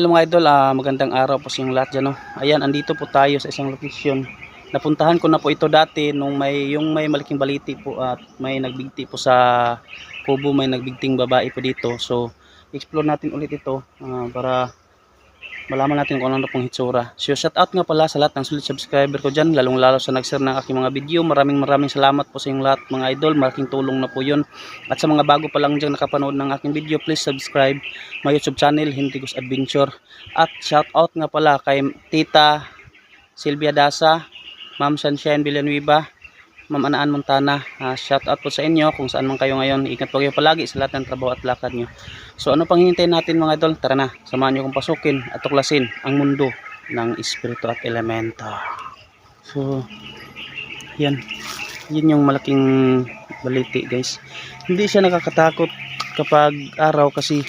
Ayun mga idol, ah, magandang araw po sa inyong lahat dyan. No? Ayan, andito po tayo sa isang location. Napuntahan ko na po ito dati nung may yung may malaking baliti po at may nagbigti po sa kubo, may nagbigting babae po dito. So, explore natin ulit ito ah, para malaman natin kung ano na pong hitsura. So, shout out nga pala sa lahat ng sulit subscriber ko dyan, lalong lalo sa nag-share ng aking mga video. Maraming maraming salamat po sa inyong lahat mga idol. Malaking tulong na po yun. At sa mga bago pa lang dyan nakapanood ng aking video, please subscribe my YouTube channel, Hintigos Adventure. At shout out nga pala kay Tita Silvia Dasa, Ma'am Sunshine Villanueva, Ma'am Anaan Montana. Ah, shout out po sa inyo kung saan man kayo ngayon. Ingat po kayo palagi sa lahat ng trabaho at lakad nyo. So ano pang hinihintay natin mga idol? Tara na, samahan nyo kong pasukin at tuklasin ang mundo ng espiritu at elemento. So, yan. Yan yung malaking baliti guys. Hindi siya nakakatakot kapag araw kasi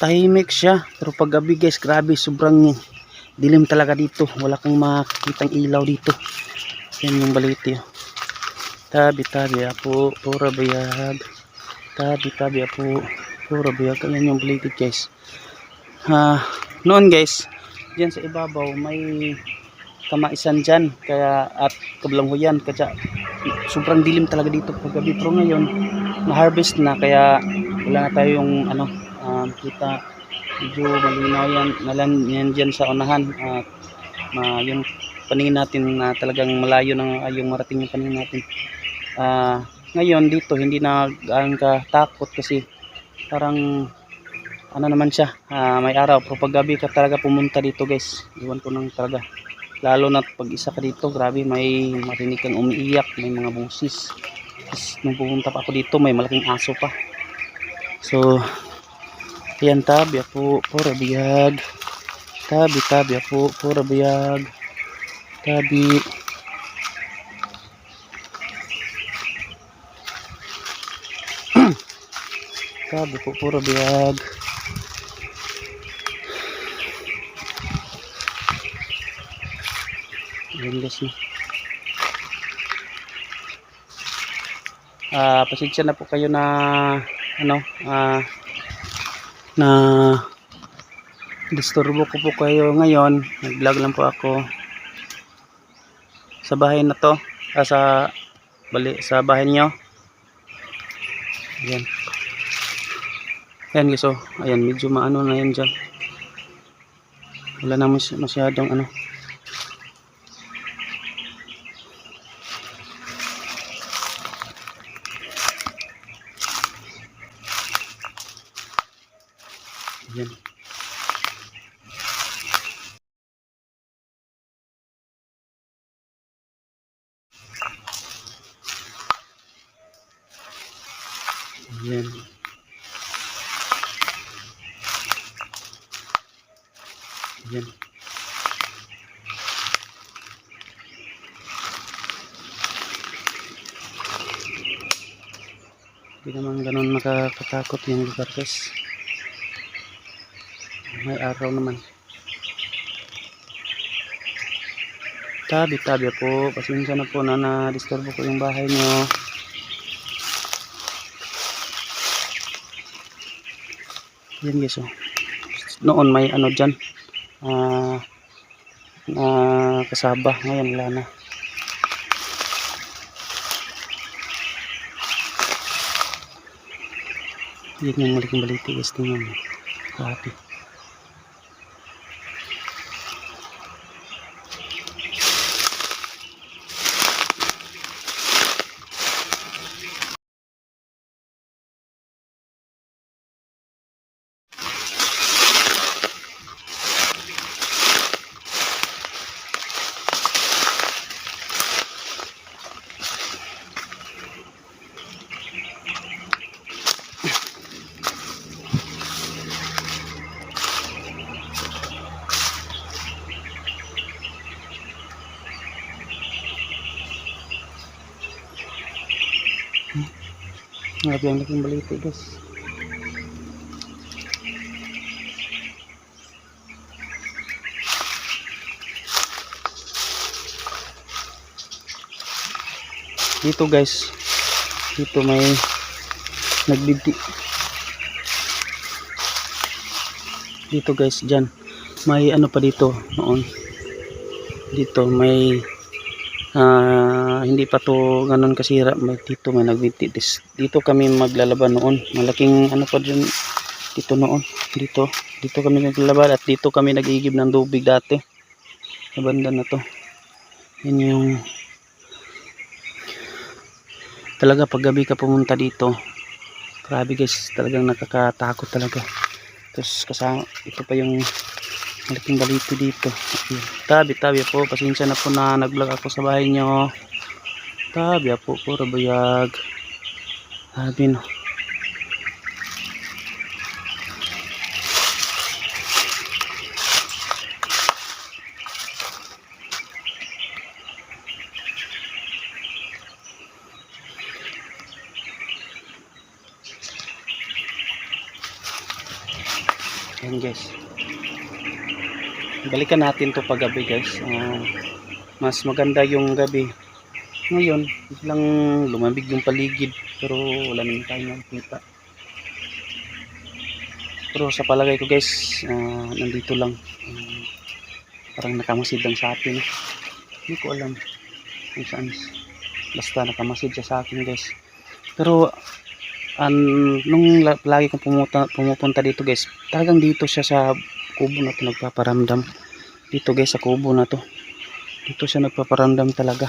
tahimik siya. Pero pag gabi guys, grabe, sobrang dilim talaga dito. Wala kang makikitang ilaw dito. Yan yung baliti. oh. Tabi tabi apo, pura bayag. Tabi tabi apo, pura bayag. Ayan yung baliti guys. Ah, noon guys, diyan sa ibabaw may kamaisan dyan. Kaya at kablanghuyan. Kaya sobrang dilim talaga dito pag gabi. Pero ngayon, na-harvest na. Kaya wala na tayong ano, um, kita medyo malinaw yan nalan yan dyan sa unahan at ma, yung paningin natin na talagang malayo na yung marating yung paningin natin Ah, ngayon dito hindi na gaano ka takot kasi parang ano naman siya ah, may araw. Pero pag gabi ka talaga pumunta dito guys iwan ko nang talaga. Lalo na pag isa ka dito grabe may marinig kang umiiyak may mga busis Tapos, nung pumunta pa ako dito may malaking aso pa. So yan tabi ako pura biyag. Tabi tabi ako pura biyag. Tabi tabi po pura biyag. Guys no ah pasensya na po kayo na ano ah na disturbo ko po kayo ngayon. Nag vlog lang po ako. Sa bahay na to. Ah, sa bali sa bahay nyo ayan ayan guys oh. Ayan medyo maano na yan dyan. Wala na mas masyadong ano. Ayan. Ayan. Ayan. Hindi naman ganun nakakatakot yung lugar guys. May araw naman. Tabi tabi po. Pasensya na po na na-disturbo ko yung bahay nyo. Yan guys oh. Noon may ano dyan. Ah na kasaba. Ngayon wala na. Yan yung malaking baliti guys. Tingnan mo. Grabe. Grabe ang laking baliti guys. Dito guys. Dito may nagbibti. dito guys dyan may ano pa dito noon dito may ah, hindi pa to ganun kasira. Dito may nagbitis dito kami maglalaban noon. Malaking ano pa dyan dito noon. Dito. Dito kami naglalaban at dito kami nagigib ng tubig dati. Sa banda na to. Yun yung talaga pag gabi ka pumunta dito grabe guys talagang nakakatakot talaga. Tapos kasama ito pa yung malaking balito dito. Tabi tabi po. Pasensya na po na nag vlog ako sa bahay nyo tabi po puro bayag sabi no Ayan guys. Balikan natin to paggabi guys. Ah, mas maganda yung gabi. Ngayon, lang lumabig yung paligid pero wala naman tayo nakikita. Pero sa palagay ko guys, ah, nandito lang. Ah, parang nakamasid lang sa atin. Hindi ko alam kung saan. Basta nakamasid siya sa akin guys. Pero an nung la- lagi kong pumunta, pumupunta dito guys talagang dito siya sa kubo na to nagpaparamdam dito guys sa kubo na to dito siya nagpaparamdam talaga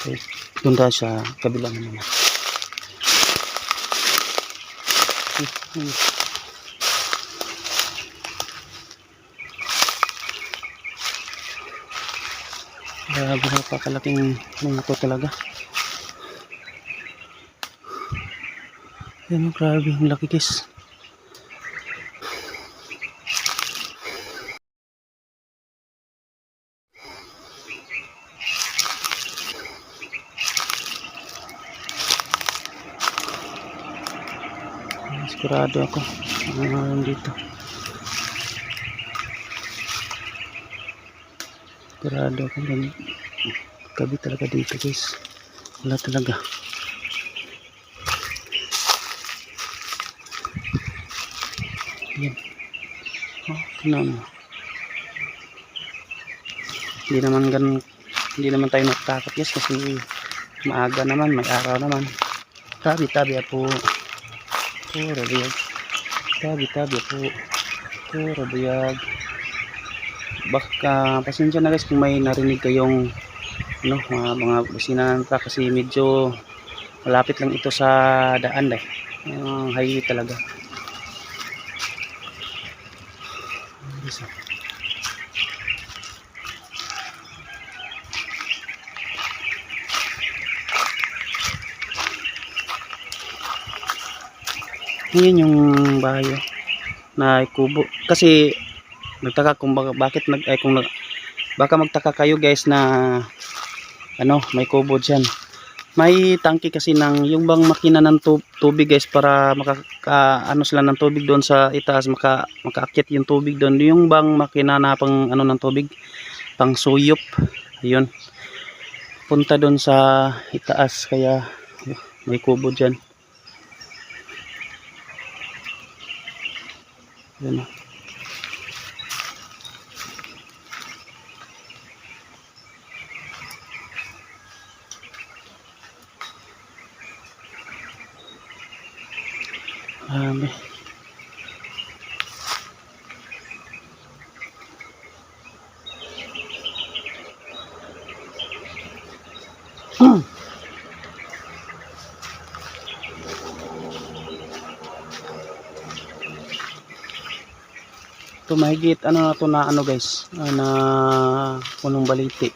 Dito, tayo sa kabila naman. Grabe napakalaking mga to talaga. Yan grabe ang laki guys. Sigurado ako. Ano dito. Sigurado ako. Dami. Gabi talaga dito guys. Wala talaga. Yan. Oh, mo. Hindi naman ganun. Hindi naman tayo natatakot guys kasi maaga naman, may araw naman. Tabi-tabi po. Puro biyag. Tabi-tabi po. Puro biyag. Baka pasensya na guys kung may narinig kayong ano, mga, mga businan pa kasi medyo malapit lang ito sa daan eh. Ang highway talaga. Isa. Ngayon yung bahay oh, na kubo. Kasi nagtaka kung baka, bakit nag ay kung nag, baka magtaka kayo guys na ano, may kubo diyan. May tangke kasi ng yung bang makina ng tu- tubig guys para makaka ano sila ng tubig doon sa itaas maka makaakyat yung tubig doon. Yung bang makina na pang ano ng tubig pang suyop. Ayun. Punta doon sa itaas kaya may kubo diyan. Yan o. Grabe. Hmm. Ito mahigit ano na to na ano guys ah, na punong baliti.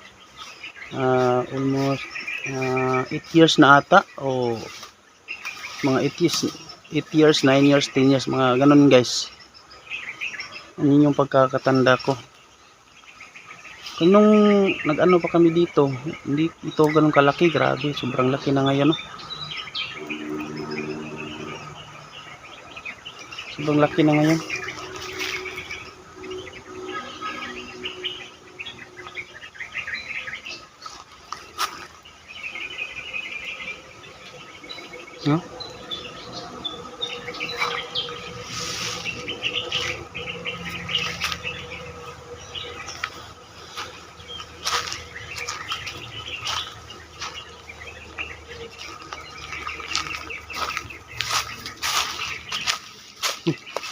Ah, almost 8 years na ata o mga 8 years 8 years, 9 years, 10 years, mga ganun guys. Ano yung pagkakatanda ko. Kung nung nag-ano pa kami dito, hindi ito ganun kalaki, grabe, sobrang laki na ngayon. No? Sobrang laki na ngayon. No?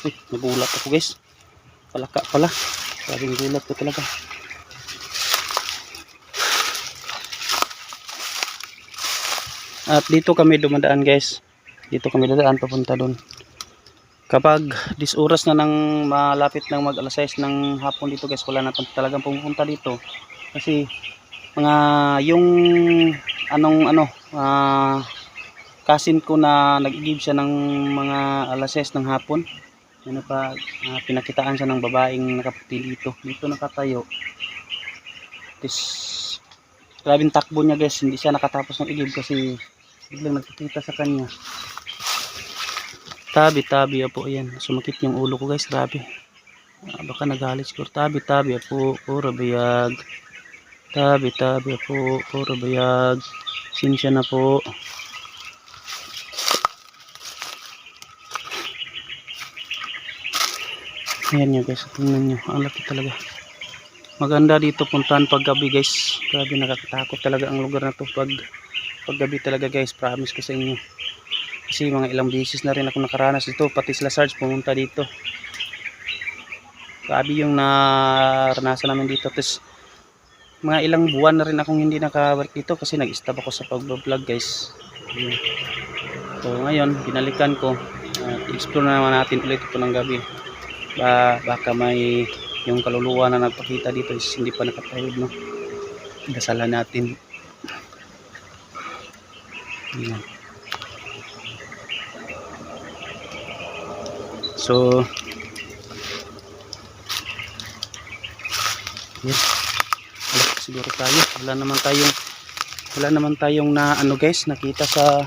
Uy, nagulat ako guys. Palaka pala. Sabing gulat ko talaga. At dito kami dumadaan guys. Dito kami dadaan papunta doon. Kapag dis oras na nang malapit ng mag alas 6 ng hapon dito guys, wala na talagang pumunta dito. Kasi mga yung anong ano, ah kasin ko na nag-give siya ng mga alas 6 ng hapon. Ano pa, ah, pinakitaan siya ng babaeng nakaputi dito. Dito nakatayo. Tis, grabing takbo niya guys. Hindi siya nakatapos ng igib kasi biglang nagkikita sa kanya. Tabi, tabi po yan. Sumakit yung ulo ko guys. Grabe. Ah, baka nagalit siguro. Tabi, tabi po. Puro bayag. Tabi, tabi po. Puro bayag. Sinsya na po. Ayan nyo guys, tingnan nyo. Ang laki talaga. Maganda dito puntahan pag gabi guys. Grabe nakakatakot talaga ang lugar na to pag pag gabi talaga guys. Promise ko sa inyo. Kasi mga ilang beses na rin ako nakaranas dito. Pati sila Sarge pumunta dito. Grabe yung naranasan namin dito. Tapos mga ilang buwan na rin akong hindi nakabalik dito kasi nag-stop ako sa pag-vlog guys. So ngayon, binalikan ko. At explore na naman natin ulit ito ng gabi ba baka may yung kaluluwa na nagpakita dito is hindi pa nakatawid no? Dasalan natin. Ayan. so wala siguro tayo. Wala naman tayong wala naman tayong na ano guys nakita sa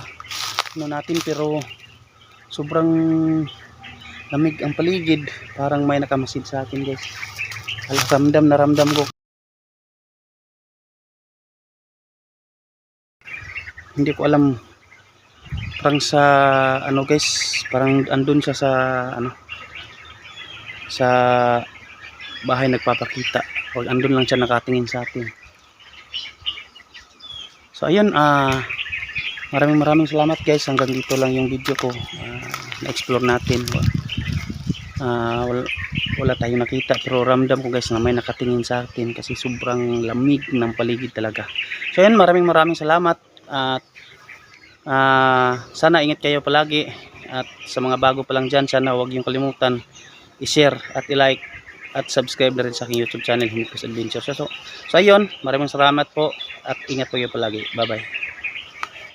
ano natin pero sobrang lamig ang paligid. Parang may nakamasid sa akin guys. Ramdam na ramdam ko. Hindi ko alam. Parang sa ano guys parang andun siya sa ano sa bahay nagpapakita. O andun lang siya nakatingin sa atin. So ayun ah maraming maraming salamat guys. Hanggang dito lang yung video ko. Ah, na-explore natin Ah, wala, wala tayong nakita pero ramdam ko guys na may nakatingin sa atin kasi sobrang lamig ng paligid talaga. So yun maraming maraming salamat at ah, sana ingat kayo palagi. At sa mga bago pa lang dyan sana huwag yung kalimutan i-share at i-like at subscribe na rin sa aking youtube channel Himikos Adventure. So, so, so ayun maraming salamat po at ingat po kayo palagi. Bye bye